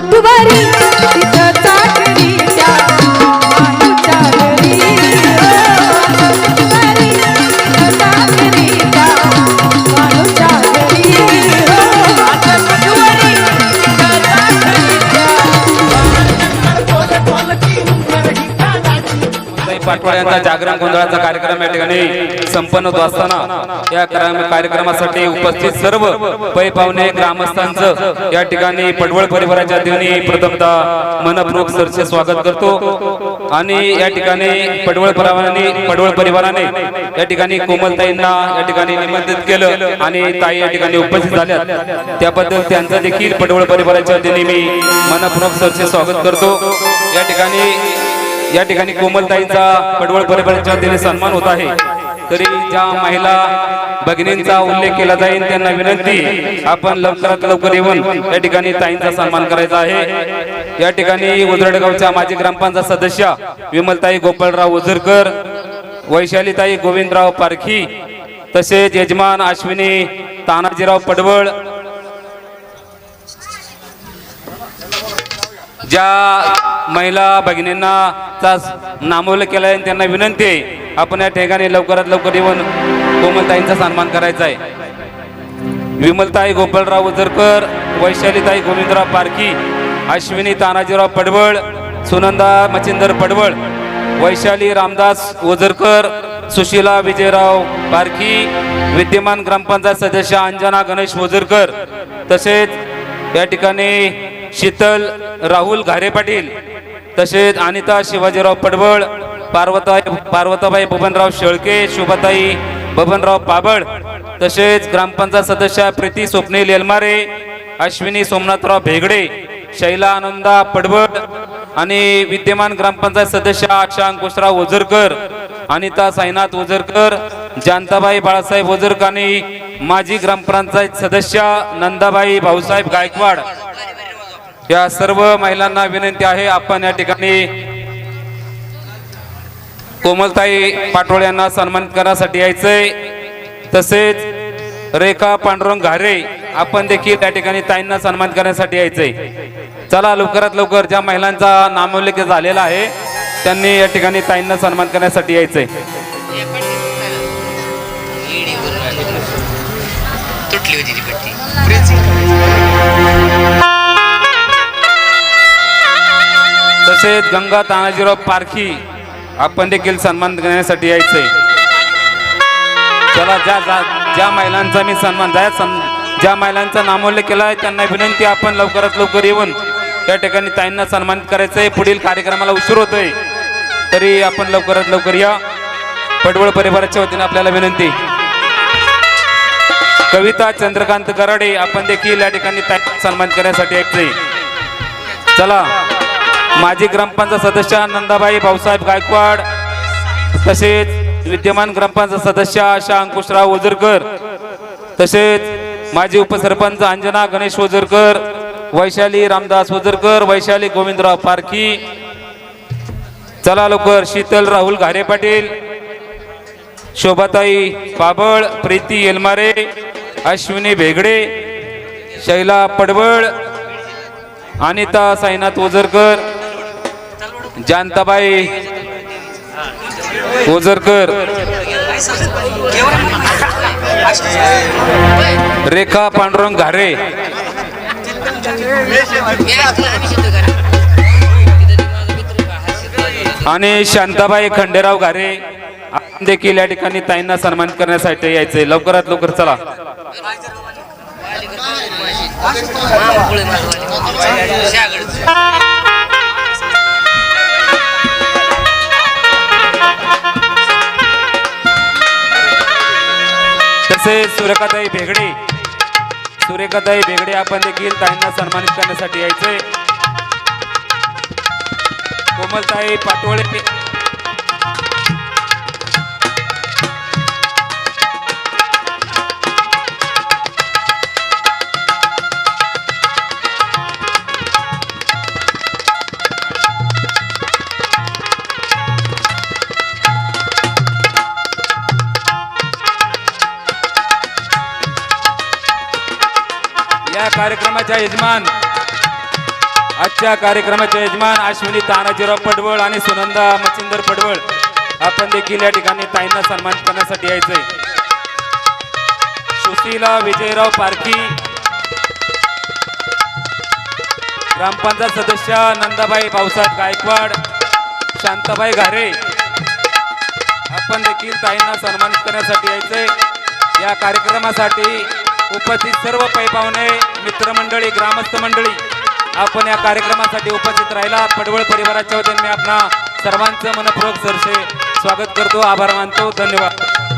असं पाटोळे यांचा जागरण गोंधळाचा कार्यक्रम या ठिकाणी संपन्न होत असताना या कार्यक्रम- कार्यक्रमासाठी उपस्थित सर्व पै पाहुणे ग्रामस्थांचं या ठिकाणी पडवळ परिवाराच्या वतीने प्रथमतः मनपूर्वक सरचे स्वागत करतो. आणि या ठिकाणी पडवळ परिवाराने पडवळ परिवाराने या ठिकाणी कोमलताईंना या ठिकाणी निमंत्रित केलं. आणि ताई या ठिकाणी उपस्थित झाल्या त्याबद्दल त्यांचं देखील पडवळ परिवाराच्या वतीने मी मनपूर्वक सरचे स्वागत करतो. या ठिकाणी या ठिकाणी कोमलताईंचा पडवळ परिवाराच्या वतीने सन्मान होत आहे. तरी ज्या महिला भगिनींचा उल्लेख केला जाईल त्यांना विनंती आपण लवकरात लवकर येऊन या ठिकाणी ताईंचा सन्मान करायचा आहे. या ठिकाणी उजरडगावच्या माजी ग्रामपंचायत सदस्य विमलताई गोपाळराव उजरकर वैशालीताई गोविंदराव पारखी तसेच यजमान अश्विनी तानाजीराव पडवळ ज्या महिला भगिनींना चा नामोल्लेख केला आहे त्यांना विनंती आहे आपण या ठिकाणी लवकरात लवकर येऊन कोमलताईंचा सन्मान करायचा आहे. विमलताई गोपालराव उजरकर वैशालीताई गोविंदराव पारखी अश्विनी तानाजीराव पडवळ सुनंदा मचिंदर पडवळ वैशाली रामदास ओझरकर सुशीला विजयराव पारखी विद्यमान ग्रामपंचायत सदस्य अंजना गणेश ओझरकर तसेच या ठिकाणी शीतल राहुल घारे पाटील तसेच अनिता शिवाजीराव पडवळ पार्वताई पार्वताबाई बबनराव शेळके शुभताई बबनराव पाबळ तसेच ग्रामपंचायत सदस्य प्रीती स्वप्नील येलमारे अश्विनी सोमनाथराव भेगडे शैला आनंदा पडवळ आणि विद्यमान ग्रामपंचायत सदस्य आशा अंकुशराव ओझरकर अनिता साईनाथ ओझरकर जानताबाई बाळासाहेब ओझरकर आणि माजी ग्रामपंचायत सदस्य नंदाबाई भाऊसाहेब गायकवाड. या सर्व महिलांना विनंती आहे आपण या ठिकाणी कोमलताई पाटोळे यांना सन्मानित करण्यासाठी यायचंय. तसेच रेखा पांडुरंग घारे आपण देखील त्या ठिकाणी ताईंना सन्मान करण्यासाठी यायचंय. चला लवकरात लवकर ज्या महिलांचा नामोल्लेख झालेला आहे त्यांनी या ठिकाणी ताईंना सन्मान करण्यासाठी यायचंय. तसेच गंगा तानाजीराव पारखी आपण देखील सन्मान करण्यासाठी यायचंय चला ज्या ज्या- ज्या महिलांचा मी सन्मान ज्या सन् ज्या महिलांचा नामोल्लेख केला आहे त्यांना विनंती आपण लवकरात लवकर येऊन त्या ठिकाणी ताईंना सन्मानित करायचंय. पुढील कार्यक्रमाला उशीर होतोय तरी आपण लवकरात लवकर या. पडवळ परिवाराच्या वतीने आपल्याला विनंती. कविता चंद्रकांत गराडे आपण देखील या ठिकाणी सन्मान करण्यासाठी यायचंय चला. माजी ग्रामपंचायत सदस्य नंदाबाई भाऊसाहेब गायकवाड तसेच विद्यमान ग्रामपंचायत सदस्य आशा अंकुशराव ओझरकर तसेच माजी उपसरपंच अंजना गणेश ओझरकर वैशाली रामदास ओझरकर वैशाली गोविंदराव पारखी. चला लवकर शीतल राहुल घारे पाटील शोभाताई पाबळ प्रीती येलमारे अश्विनी भेगडे शैला पडवळ अनिता साईनाथ ओझरकर जानताबाई ओझरकर रेखा पांडुरंग घारे. आणि शांताबाई खंडेराव घारे. देखील या ठिकाणी ताईंना सन्मानित करण्यासाठी यायचे लवकरात लवकर चला. तसेच सुरेखाताई भेगडे. सुरेखाताई भेगडे आपण देखील ताईंना सन्मानित करण्यासाठी यायचे. कोमलताई पाटोळे कार्यक्रमाच्या यजमान. आजच्या कार्यक्रमाचे यजमान अश्विनी तानाजीराव पडवळ आणि सुनंदा मच्छिंदर पडवळ. आपण देखील या ठिकाणी ताईंना सन्मानित करण्यासाठी यायचंय. सुशीला विजयराव पारखी. ग्रामपंचायत सदस्य नंदाबाई पावसात गायकवाड शांताबाई घारे. आपण देखील ताईंना सन्मानित करण्यासाठी यायचंय. या कार्यक्रमासाठी उपस्थित सर्व पैपावणे मित्रमंडळी ग्रामस्थ मंडळी आपण या कार्यक्रमासाठी उपस्थित राहिला. पडवळ परिवाराच्या वतीने मी आपणा सर्वांचं मनपूर्वक सरसे स्वागत करतो आभार मानतो धन्यवाद.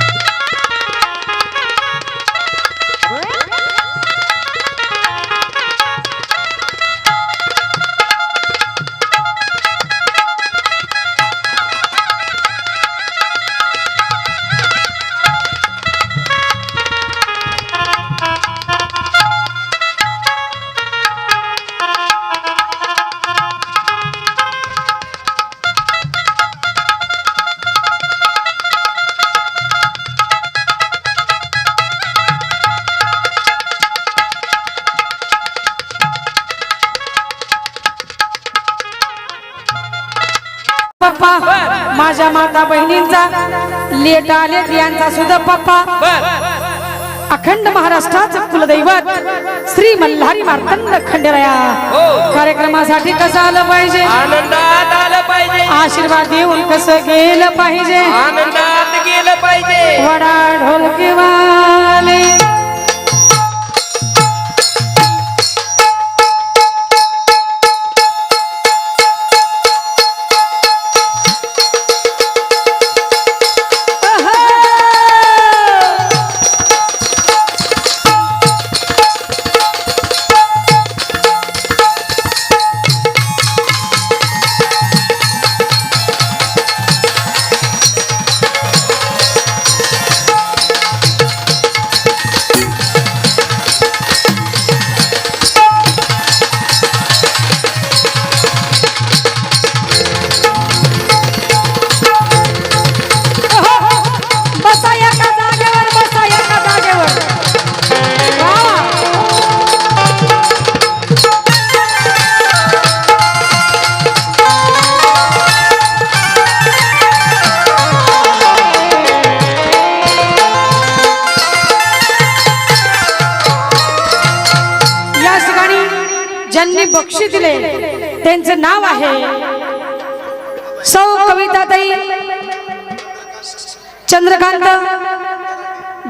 माझ्या माता बहिणींचा लेट आले यांचा सुद्धा पप्पा. अखंड महाराष्ट्राचं कुलदैवत श्री मल्हारी मार्तंड खंडेराया. कार्यक्रमासाठी कसं आलं पाहिजे? आशीर्वाद देऊन कसं गेलं पाहिजे? आनंदात गेलं पाहिजे. वडा ढोलके सौ कविताताई चंद्रकांत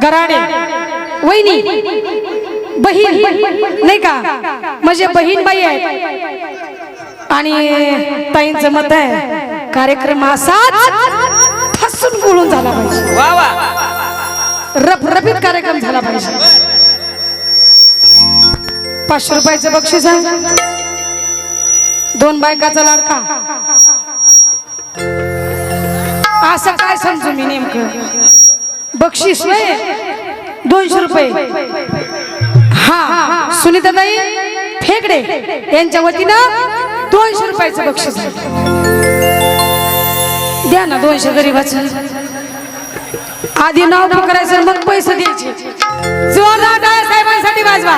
गराडे वहिनी बहीण नाही का? म्हणजे बहीण बाई आहेत. आणि ताईंचं मत आहे कार्यक्रम असाच ठसून बोलून झाला पाहिजे. वा वा. रफरफीत कार्यक्रम झाला पाहिजे. पाचशे रुपयाचं बक्षीस आहे. दोन बायकाचा लाडका. असं काय समजू मी नेमकं? बक्षीस नाही? दोनशे रुपये. हा सुनीताताई फेकडे. यांच्या वतीनं दोनशे रुपयाचं बक्षीस. द्या ना दोनशे गरीबाचं. आधी नाव करायचं मग पैसे द्यायचे. जोरदार साहेबांसाठी वाजवा.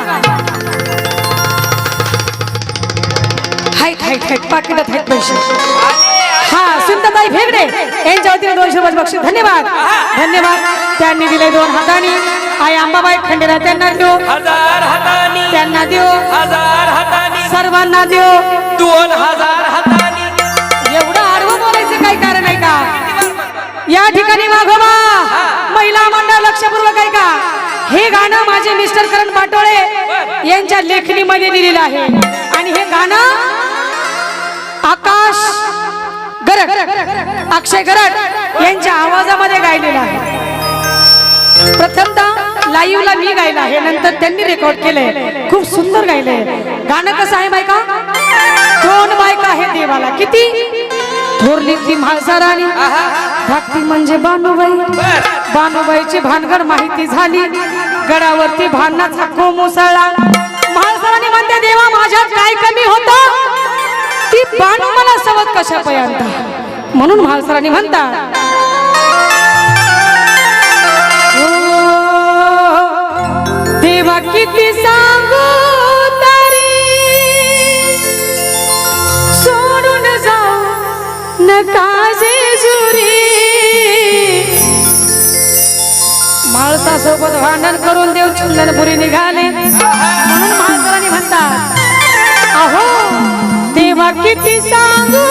हाईट हाईट हाईट. पाकिटात हाईट पैसे हा सुंदरताई भेगडे. यांच्या वतीने दोनशे रुपये बक्षीस. धन्यवाद. धन्यवाद. त्यांनी दिले दोन हातानी. आई अंबाबाई खंडेरा त्यांना देऊ. हजार हातानी. त्यांना देऊ. हजार हातानी. सर्वांना देऊ. दोन हजार हातानी. एवढं आडवं बोलायचं काही कारण आहे का? या ठिकाणी मागोबा महिला मंडळ लक्षपूर्वक आहे का? हे गाणं माझे मिस्टर करण पाटोळे यांच्या लेखणीमध्ये दिलेलं आहे. आणि हे गाणं आकाश गरड अक्षय गरड यांच्या आवाजामध्ये गायलेलं आहे. प्रथमतः लाईव्हला मी गायला आहे नंतर त्यांनी रेकॉर्ड केलंय. खूप सुंदर गायलंय. गाणं कसं आहे बायका? दोन बायका आहे देवाला? किती? थोरली ती म्हाळसाराणी धाकटी म्हणजे बानुबाई बानुबाईची भानगड माहिती झाली. गडावरती भांडणाचा कोम उसळला म्हाळसाराणी म्हणते देवा माझ्यात काय कमी पाणी मला सवत कशा पयांता म्हणून म्हाळसरांनी म्हणतात देवा किती सांगू सोडून जाऊ नका माणसासोबत भांडण करून देव चंदनपुरी निघाले. म्हणून माणसाने म्हणतात अहो किती सांगू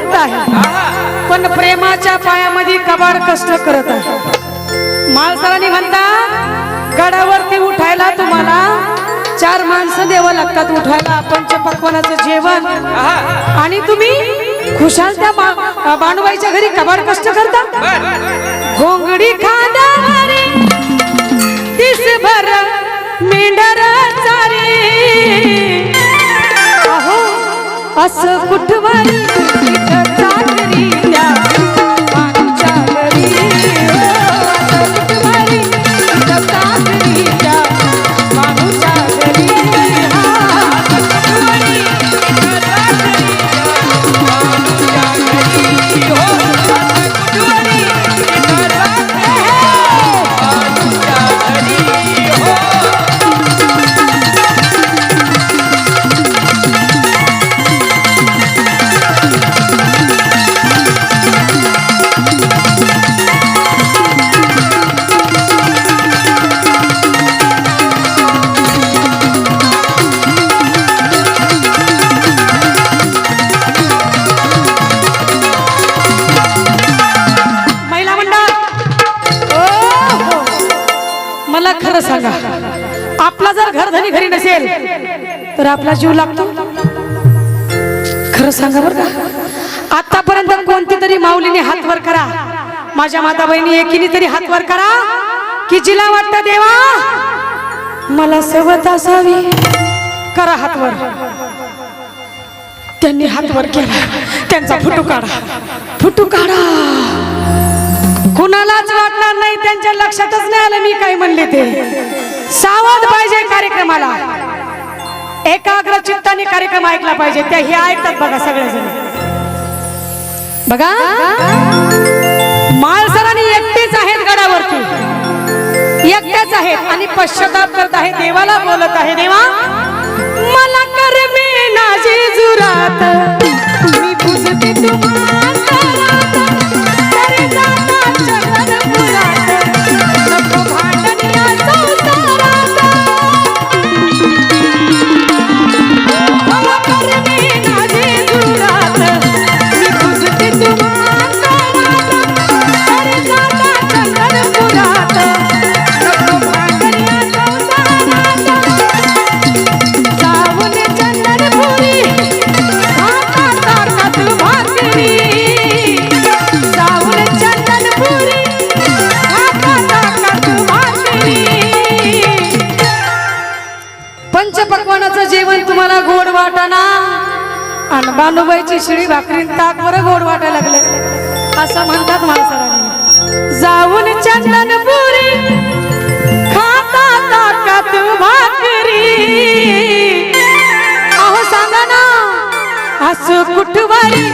भक्त आहे. पण प्रेमाच्या पायामध्ये कबाड कष्ट करत आहे. माणसाने म्हणता गडावरती उठायला तुम्हाला चार माणसं देवं लागतात. उठायला आपण पकवानाचं जेवण. आणि तुम्ही खुशाल त्या बाणबाईच्या घरी कबाड कष्ट करता? घोंगडी खादा मेंढर असं कुठवारी आपला जीव लागतो? खरं सांगा बरं का? आतापर्यंत कोणती तरी माऊलीने हातवर करा. माझ्या माता बहिणी एकीने तरी हातवर करा. की जिला वाटत देवा मला सोबत असावी. करा हातवर त्यांनी हातवर केला. त्यांचा फुटू काढा. फुटू काढा. कुणालाच वाटणार नाही त्यांच्या लक्षातच नाही आलं मी काय म्हणले ते. सावध पाहिजे कार्यक्रमाला. एकाग्र चित्ताने कार्यक्रम ऐकला पाहिजे. त्या हे ऐकतात बघा सगळेजण. बघा. माळसराणी एकटेच आहेत गडावरती. एकट्याच आहेत आणि पश्चाताप करत आहे देवाला बोलत आहे देवा. मला कर मी नाजी जुरात. मी पुसते तुम्हाला. असं म्हणतात माणसाला जाऊन चंदनपुरी खाता ताकात भाकरी. अहो सांगा ना असं कुठवारी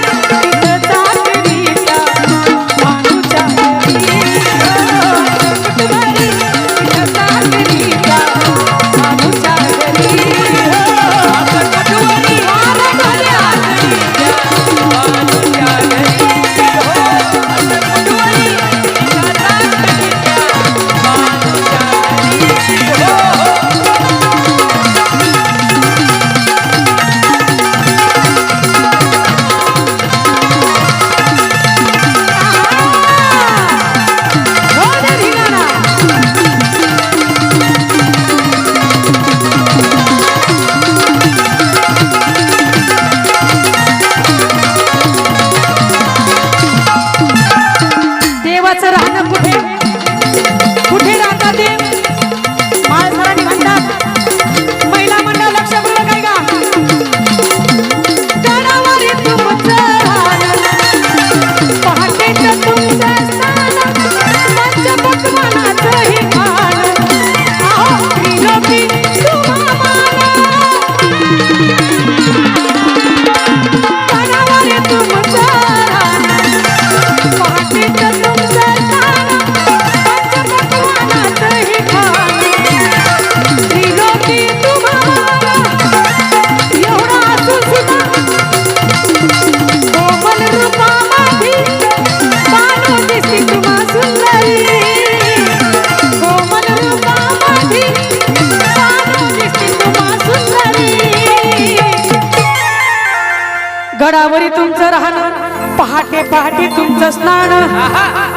गडावरी तुमचं राहणं पहाटे पहाटे तुमचं स्नान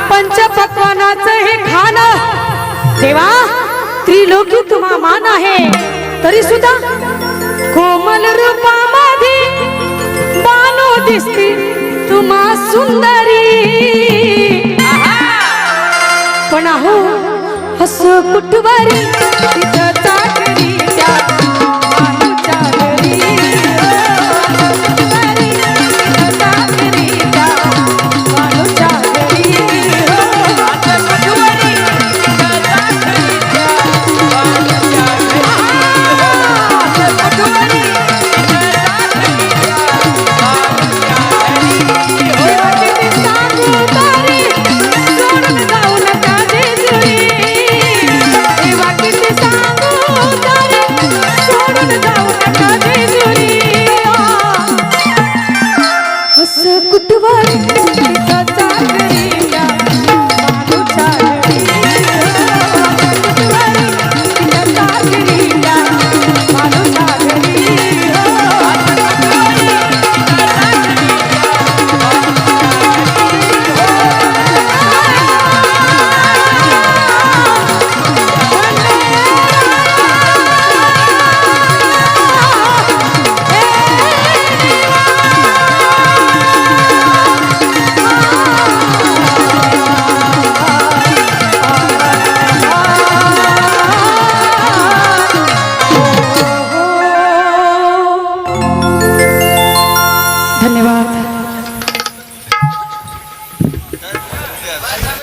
पंचपक्वानाचं हे खाणं देवा त्रिलोकी तुम्हा मान आहे. तरी सुद्धा कोमल रूपामध्ये बानो दिसती तुम्हा सुंदरी. पण आहो हस कुठवारी